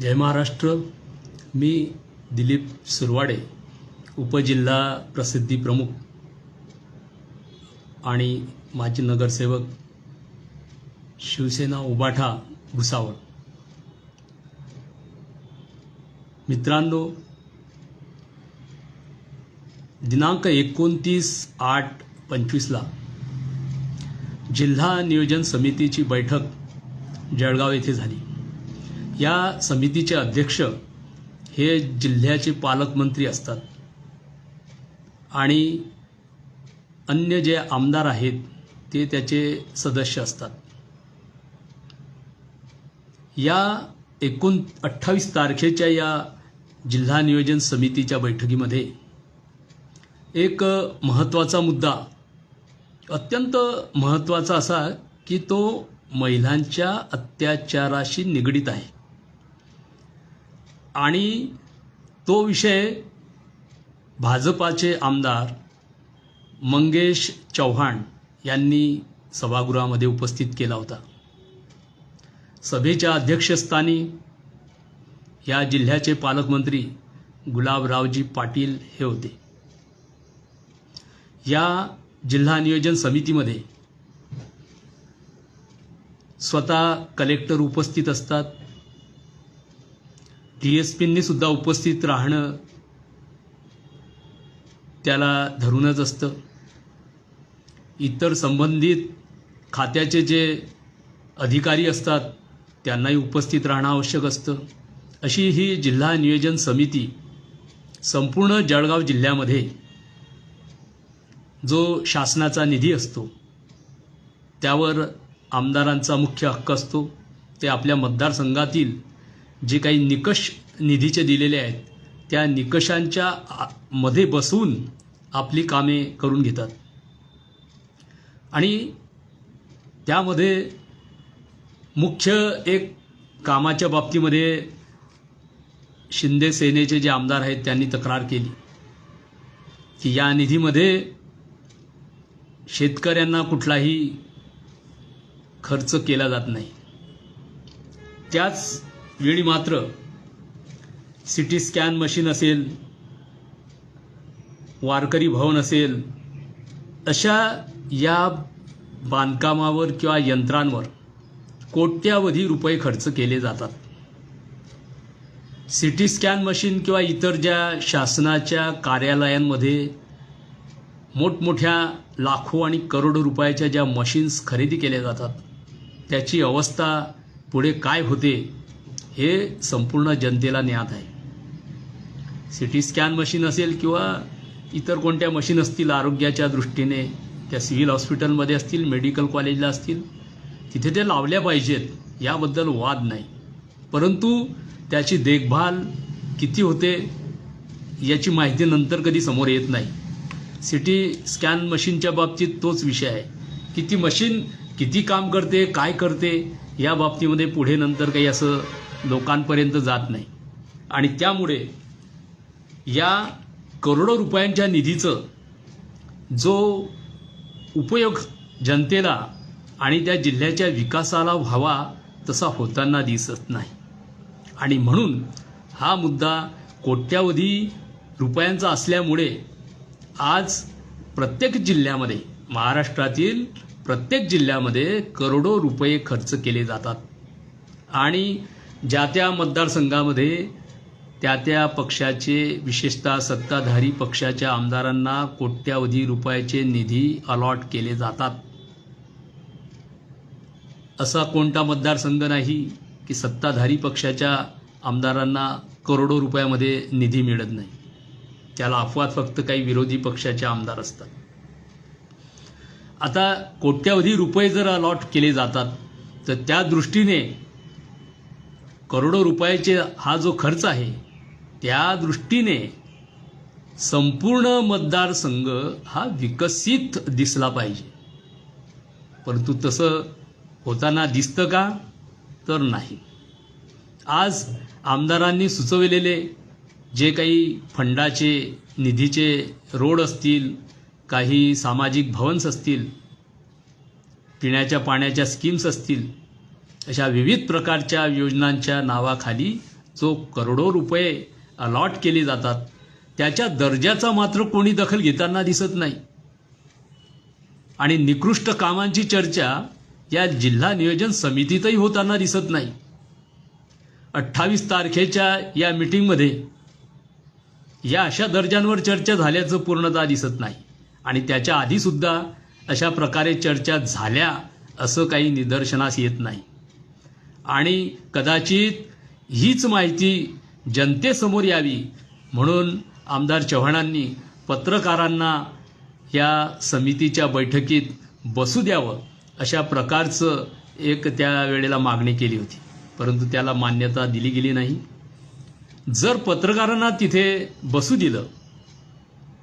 जय महाराष्ट्र. मी दिलीप सुरवाडे उपजिल्हा प्रसिद्धी प्रमुख आणि माजी नगरसेवक शिवसेना उबाठा भुसावळ. मित्रांनो दिनांक एकोणतीस आठ पंचवीसला जिल्हा नियोजन समितीची बैठक जळगाव येथे झाली. या समितीचे अध्यक्ष हे जिल्ह्याचे पालकमंत्री असतात. आणि अन्य जे आमदार आहेत ते त्याचे सदस्य असतात. या एकूण अठ्ठावीस तारखेच्या या जिल्हा नियोजन समितीच्या बैठकीमध्ये एक महत्त्वाचा मुद्दा अत्यंत महत्त्वाचा असा की तो महिलांच्या अत्याचाराशी निगडीत आहे. आणि तो विषय भाजपाचे आमदार मंगेश चव्हाण यांनी सभागृहामध्ये उपस्थित केला होता. सभेच्या अध्यक्षस्थानी या जिल्ह्याचे पालकमंत्री गुलाबरावजी पाटील हे होते. या जिल्हा नियोजन समितीमध्ये स्वतः कलेक्टर उपस्थित असतात. डी एस पींनी सुद्धा उपस्थित राहणं त्याला धरूनच असतं. इतर संबंधित खात्याचे जे अधिकारी असतात त्यांनाही उपस्थित राहणं आवश्यक असतं. अशी ही जिल्हा नियोजन समिती संपूर्ण जळगाव जिल्ह्यामध्ये जो शासनाचा निधी असतो त्यावर आमदारांचा मुख्य हक्क असतो. ते आपल्या मतदारसंघातील जे काही निकष निधीचे दिलेले आहेत त्या निकषांच्या मध्ये बसून आपली कामे करून घेतात. आणि त्यामध्ये मुख्य एक कामाच्या बाबतीमध्ये शिंदे सेनेचे जे आमदार आहेत त्यांनी तक्रार केली. की या निधीमध्ये शेतकऱ्यांना कुठलाही खर्च केला जात नाही. त्याच वेळी मात्र सी टी स्कॅन मशीन असेल वारकरी भवन असेल अशा या बांधकामावर किंवा यंत्रांवर कोट्यावधी रुपये खर्च केले जातात. सी टी स्कॅन मशीन किंवा इतर ज्या शासनाच्या कार्यालयांमध्ये मोठमोठ्या लाखो आणि करोडो रुपयाच्या ज्या मशीन्स खरेदी केल्या जातात त्याची अवस्था पुढे काय होते हे संपूर्ण जनतेला ज्ञात आहे. सी टी स्कॅन मशीन असेल किंवा इतर कोणत्या मशीन असतील आरोग्याच्या दृष्टीने त्या सिव्हिल हॉस्पिटलमध्ये असतील मेडिकल कॉलेजला असतील तिथे ते लावल्या पाहिजेत याबद्दल वाद नाही. परंतु त्याची देखभाल किती होते याची माहिती नंतर कधी समोर येत नाही. सी टी स्कॅन मशीनच्या बाबतीत तोच विषय आहे. की ती मशीन किती काम करते काय करते या बाबतीमध्ये पुढे नंतर काही असं लोकांपर्यंत जात नाही. आणि त्यामुळे या करोडो रुपयांच्या निधीचं जो उपयोग जनतेला आणि त्या जिल्ह्याच्या विकासाला व्हावा तसा होताना दिसत नाही. आणि म्हणून हा मुद्दा कोट्यावधी रुपयांचा असल्यामुळे आज प्रत्येक जिल्ह्यामध्ये महाराष्ट्रातील प्रत्येक जिल्ह्यामध्ये करोडो रुपये खर्च केले जातात. आणि ज्या त्या मतदारसंघामध्ये त्या त्या पक्षाचे विशेषतः सत्ताधारी पक्षाच्या आमदारांना कोट्यावधी रुपयाचे निधी अलॉट केले जातात. असा कोणता मतदारसंघ नाही की सत्ताधारी पक्षाच्या आमदारांना करोडो रुपयामध्ये निधी मिळत नाही. त्याला अफवात फक्त काही विरोधी पक्षाचे आमदार असतात. आता कोट्यावधी रुपये जर अलॉट केले जातात तर त्या दृष्टीने करोडो रुपयाचे हा जो खर्च आहे त्या दृष्टीने संपूर्ण मतदारसंघ हा विकसित दिसला पाहिजे. परंतु तसं होताना दिसतं का? तर नाही. आज आमदारांनी सुचविलेले जे काही फंडाचे निधीचे रोड असतील काही सामाजिक भवन्स असतील पिण्याच्या पाण्याच्या स्कीम्स असतील अशा विविध प्रकारच्या योजनांच्या नावाखाली जो करोडो रुपये अलॉट केले जातात त्याच्या दर्जाचा मात्र कोणी दखल घेताना दिसत नाही. आणि निकृष्ट कामांची चर्चा या जिल्हा नियोजन समितीतही होताना दिसत नाही. अठ्ठावीस तारखेच्या या मिटिंगमध्ये या अशा दर्जांवर चर्चा झाल्याचं पूर्णतः दिसत नाही. आणि त्याच्या आधीसुद्धा अशा प्रकारे चर्चा झाल्या असं काही निदर्शनास येत नाही. आणि कदाचित हीच माहिती जनतेसमोर यावी म्हणून आमदार चव्हाणांनी पत्रकारांना या समितीच्या बैठकीत बसू द्यावं अशा प्रकारचं एक त्या वेळेला मागणी केली होती. परंतु त्याला मान्यता दिली गेली नाही. जर पत्रकारांना तिथे बसू दिलं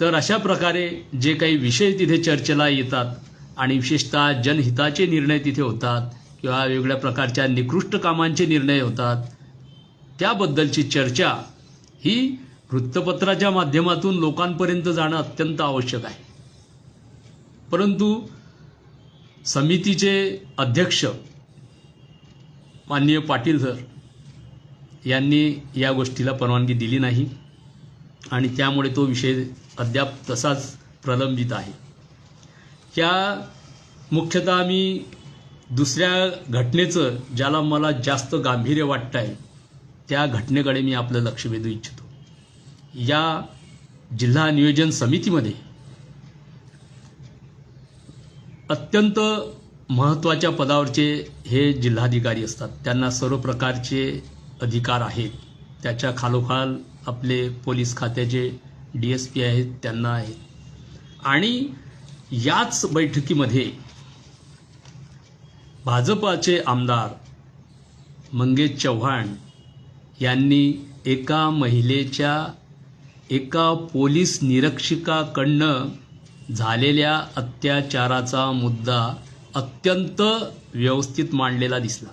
तर अशा प्रकारे जे काही विषय तिथे चर्चेला येतात आणि विशेषतः जनहिताचे निर्णय तिथे होतात किंवा वेगवेगळ्या प्रकारच्या निकृष्ट कामांचे निर्णय होतात. त्याबद्दलची चर्चा ही वृत्तपत्राच्या माध्यमातून लोकांपर्यंत जाणं अत्यंत आवश्यक आहे. परंतु समितीचे अध्यक्ष माननीय पाटील सर यांनी या गोष्टीला परवानगी दिली नाही आणि त्यामुळे तो विषय अद्याप तसाच प्रलंबित आहे. या मुख्यतः मी दुसऱ्या घटनेचं ज्याला मला जास्त गांभीर्य वाटतं आहे त्या घटनेकडे मी आपलं लक्ष वेधू इच्छितो. या जिल्हा नियोजन समितीमध्ये अत्यंत महत्त्वाच्या पदावरचे हे जिल्हाधिकारी असतात. त्यांना सर्व प्रकारचे अधिकार आहेत. त्याच्या खालोखाल आपले पोलीस खात्याचे डी एस पी आहेत त्यांना आहेत. आणि याच बैठकीमध्ये भाजपाचे आमदार मंगेश चव्हाण यांनी एका महिलेच्या एका पोलीस निरीक्षकाकडनं झालेल्या अत्याचाराचा मुद्दा अत्यंत व्यवस्थित मांडलेला दिसला.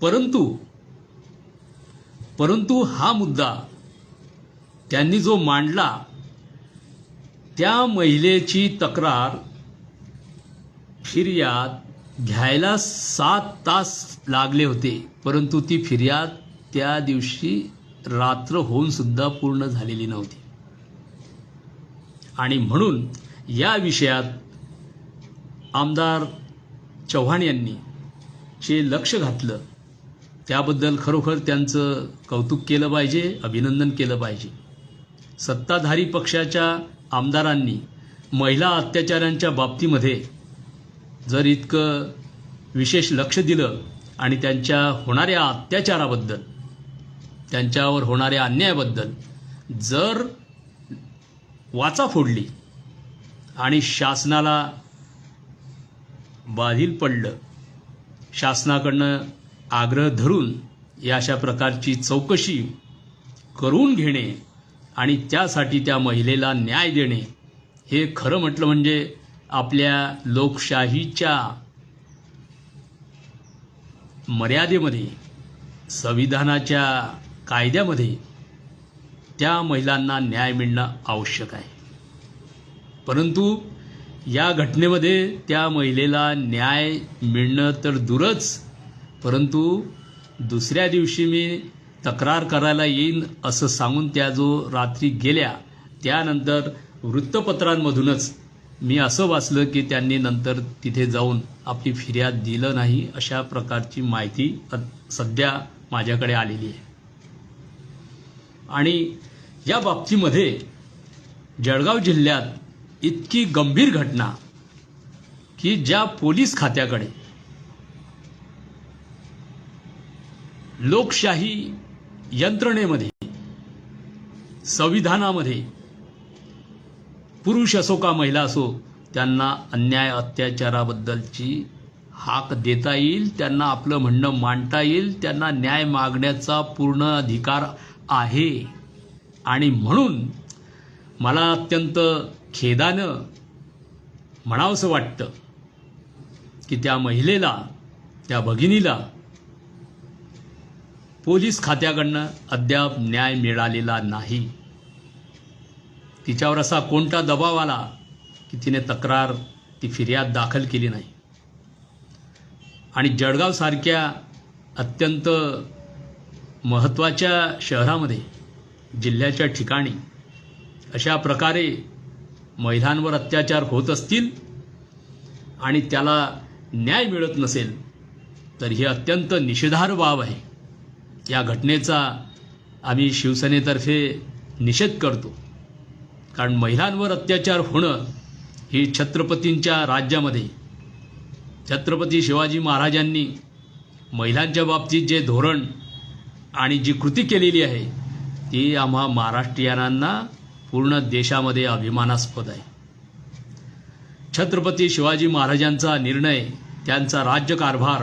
परंतु परंतु हा मुद्दा त्यांनी जो मांडला त्या महिलेची तक्रार फिर्याद घ्यायला सात तास लागले होते परंतु ती फिर्याद त्या दिवशी रात्र होऊन सुद्धा पूर्ण झालेली नव्हती. आणि म्हणून या विषयात आमदार चव्हाण यांनी जे लक्ष घातलं त्याबद्दल खरोखर त्यांचं कौतुक केलं पाहिजे अभिनंदन केलं पाहिजे. सत्ताधारी पक्षाच्या आमदारांनी महिला अत्याचारांच्या बाबतीमध्ये जर इतकं विशेष लक्ष दिलं आणि त्यांच्या होणाऱ्या अत्याचाराबद्दल त्यांच्यावर होणाऱ्या अन्यायाबद्दल जर वाचा फोडली आणि शासनाला बाधील पडलं शासनाकडनं आग्रह धरून या अशा प्रकारची चौकशी करून घेणे आणि त्यासाठी त्या महिलेला न्याय देणे हे खरं म्हटलं म्हणजे आपल्या लोकशाहीच्या मर्यादेमध्ये संविधानाच्या कायद्यामध्ये त्या महिलांना न्याय मिळणं आवश्यक आहे. परंतु या घटनेमध्ये त्या महिलेला न्याय मिळणं तर दूरच परंतु दुसऱ्या दिवशी मी तक्रार करायला येईन असं सांगून त्या जो रात्री गेल्या त्यानंतर वृत्तपत्रांमधूनच मी असं वाचलं की त्यांनी नंतर तिथे जाऊन आपली फिर्याद दिलं नाही अशा प्रकारची माहिती सध्या माझ्याकडे आलेली आहे. आणि या बाबतीमध्ये जळगाव जिल्ह्यात इतकी गंभीर घटना की ज्या पोलीस खात्याकडे लोकशाही यंत्रणेमध्ये संविधानामध्ये पुरुष असो का महिला असो त्यांना अन्याय अत्याचाराबद्दलची हाक देता येईल त्यांना आपलं म्हणणं मांडता येईल त्यांना न्याय मागण्याचा पूर्ण अधिकार आहे. आणि म्हणून मला अत्यंत खेदानं म्हणावंसं वाटतं की त्या महिलेला त्या भगिनीला पोलीस खात्याकडनं अद्याप न्याय मिळालेला नाही. तिच्यावर असा कोणता दबाव आला की तिने तक्रार ती फिर्याद दाखल केली नाही. आणि जळगावसारख्या अत्यंत महत्त्वाच्या शहरामध्ये जिल्ह्याच्या ठिकाणी अशा प्रकारे महिलांवर अत्याचार होत असतील आणि त्याला न्याय मिळत नसेल तर ही अत्यंत निषेधार्ह बाब आहे. या घटनेचा आम्ही शिवसेनेतर्फे निषेध करतो. कारण महिलांवर अत्याचार होणं ही छत्रपतींच्या राज्यामध्ये छत्रपती शिवाजी महाराजांनी महिलांच्या बाबतीत जे धोरण आणि जी कृती केलेली आहे ती आम्हा महाराष्ट्रीयनांना पूर्ण देशामध्ये अभिमानास्पद आहे. छत्रपती शिवाजी महाराजांचा निर्णय त्यांचा राज्यकारभार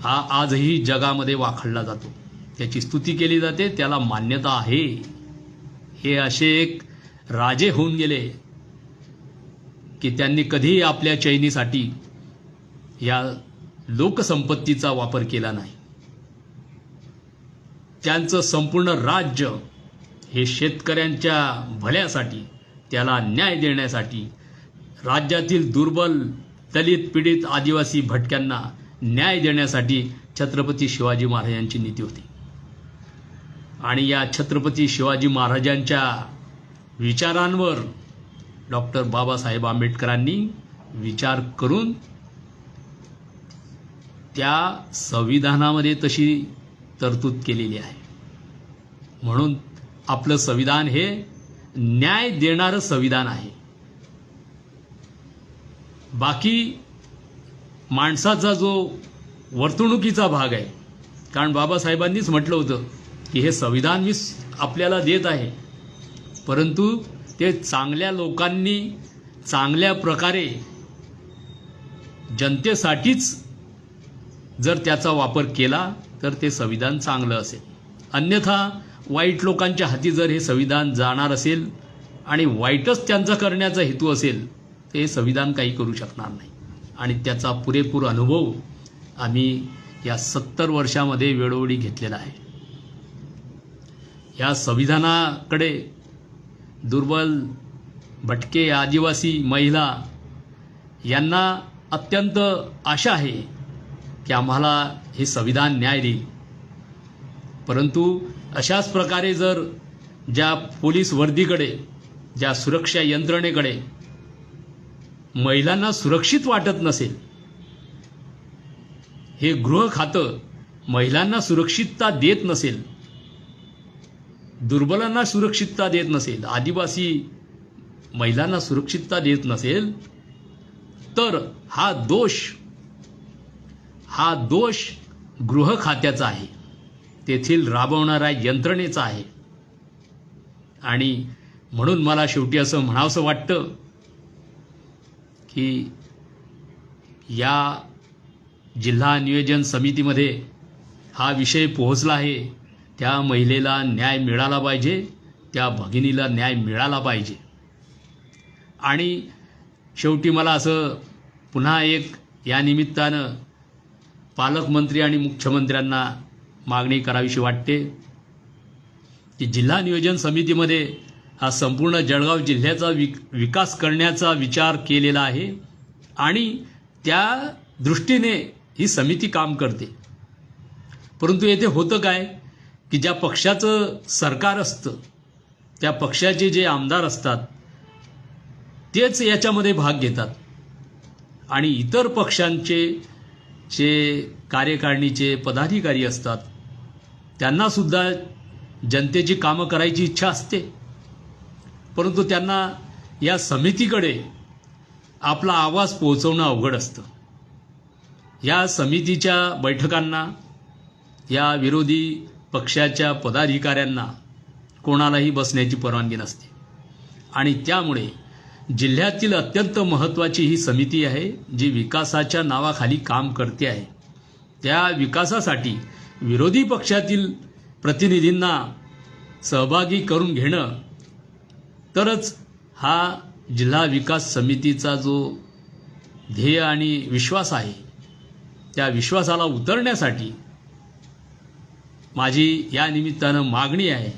हा आजही जगामध्ये वाखडला जातो. त्याची स्तुती केली जाते त्याला मान्यता आहे. हे असे एक राजे होऊन गेले की त्यांनी कधीही आपल्या चैनीसाठी या लोकसंपत्तीचा वापर केला नाही. त्यांचं संपूर्ण राज्य हे शेतकऱ्यांच्या भल्यासाठी त्याला न्याय देण्यासाठी राज्यातील दुर्बल दलित पीडित आदिवासी भटक्यांना न्याय देण्यासाठी छत्रपती शिवाजी महाराजांची नीती होती. आणि या छत्रपती शिवाजी महाराजांच्या विचारांवर डॉक्टर बाबासाहेब आंबेडकरांनी विचार करून त्या संविधानामध्ये तशी तरतूद केलेली आहे. म्हणून आपलं संविधान हे न्याय देणारं संविधान आहे. बाकी माणसाचा जो वर्तणुकीचा भाग आहे कारण बाबासाहेबांनीच म्हटलं होतं की हे संविधान मी आपल्याला देत आहे. परंतु ते चांगल्या लोकांनी चांगल्या प्रकारे जनतेसाठीच जर त्याचा वापर केला तर ते संविधान चांगलं असेल. अन्यथा वाईट लोकांच्या हाती जर हे संविधान जाणार असेल आणि वाईटच त्यांचा करण्याचा हेतू असेल ते संविधान काही करू शकणार नाही. आणि त्याचा पुरेपूर अनुभव आम्ही या सत्तर वर्षामध्ये वेळोवेळी घेतलेला आहे. या संविधानाकडे दुर्बल भटके आदिवासी महिला यांना अत्यंत आशा आहे की आम्हाला हे संविधान न्याय देईल. परंतु अशाच प्रकारे जर ज्या पोलीस वर्दीकडे ज्या सुरक्षा यंत्रणेकडे महिलांना सुरक्षित वाटत नसेल हे गृह खातं महिलांना सुरक्षितता देत नसेल दुर्बलांना सुरक्षितता देत नसेल आदिवासी महिलांना सुरक्षितता देत नसेल तर हा दोष हा दोष गृह खात्याचा आहे. तेथील राबवणाऱ्या यंत्रणेचा आहे. आणि म्हणून मला शेवटी असं म्हणावंसं वाटतं की या जिल्हा नियोजन समितीमध्ये हा विषय पोहोचला आहे. त्या महिलेला न्याय मिळाला पाहिजे त्या भगिनीला न्याय मिळाला पाहिजे. आणि शेवटी मला असं पुन्हा एक या निमित्तानं पालकमंत्री आणि मुख्यमंत्र्यांना मागणी करावीशी वाटते की जिल्हा नियोजन समितीमध्ये हा संपूर्ण जळगाव जिल्ह्याचा विक विकास करण्याचा विचार केलेला आहे आणि त्या दृष्टीने ही समिती काम करते. परंतु येथे होतं काय? की ज्या पक्षाचं सरकार असतं त्या पक्षाचे जे आमदार असतात तेच याच्यामध्ये भाग घेतात. आणि इतर पक्षांचे जे कार्यकारिणीचे पदाधिकारी असतात त्यांनासुद्धा जनतेची कामं करायची इच्छा असते. परंतु त्यांना या समितीकडे आपला आवाज पोहोचवणं अवघड असतं. या समितीच्या बैठकांना या विरोधी पक्षाच्या पदाधिकाऱ्यांना कोणालाही बसण्याची परवानगी नसते. आणि त्यामुळे जिल्ह्यातील अत्यंत महत्त्वाची ही समिती आहे जी विकासाच्या नावाखाली काम करते आहे. त्या विकासासाठी विरोधी पक्षातील प्रतिनिधींना सहभागी करून घेणं तरच हा जिल्हा विकास समितीचा जो ध्येय आणि विश्वास आहे त्या विश्वासाला उतरण्यासाठी माझी या निमित्तानं मागणी आहे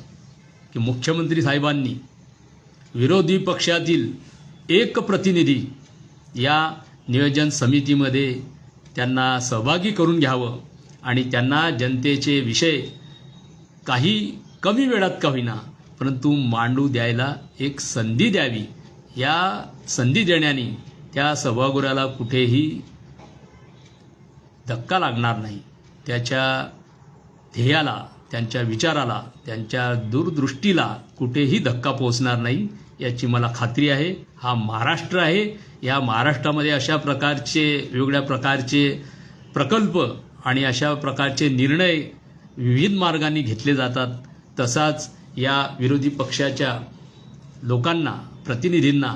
की मुख्यमंत्री साहेबांनी विरोधी पक्षातील एक प्रतिनिधी या नियोजन समितीमध्ये त्यांना सहभागी करून घ्यावं आणि त्यांना जनतेचे विषय काही कमी वेळात का होईना परंतु मांडू द्यायला एक संधी द्यावी. या संधी देण्याने त्या सभागृहाला कुठेही धक्का लागणार नाही. त्याच्या ध्येयाला त्यांच्या विचाराला त्यांच्या दूरदृष्टीला कुठेही धक्का पोहोचणार नाही याची मला खात्री आहे. हा महाराष्ट्र आहे. या महाराष्ट्रामध्ये अशा प्रकारचे वेगवेगळ्या प्रकारचे प्रकल्प आणि अशा प्रकारचे निर्णय विविध मार्गांनी घेतले जातात. तसाच या विरोधी पक्षाच्या लोकांना प्रतिनिधींना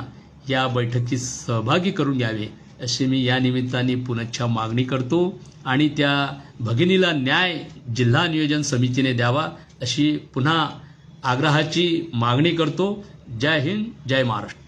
या बैठकीत सहभागी करून घ्यावे. अशी मी या निमित्ताने पुनच्छा मागणी करतो आणि त्या भगिनीला न्याय जिल्हा नियोजन समितीने द्यावा अशी पुन्हा आग्रहाची मागणी करतो. जय हिंद जय महाराष्ट्र.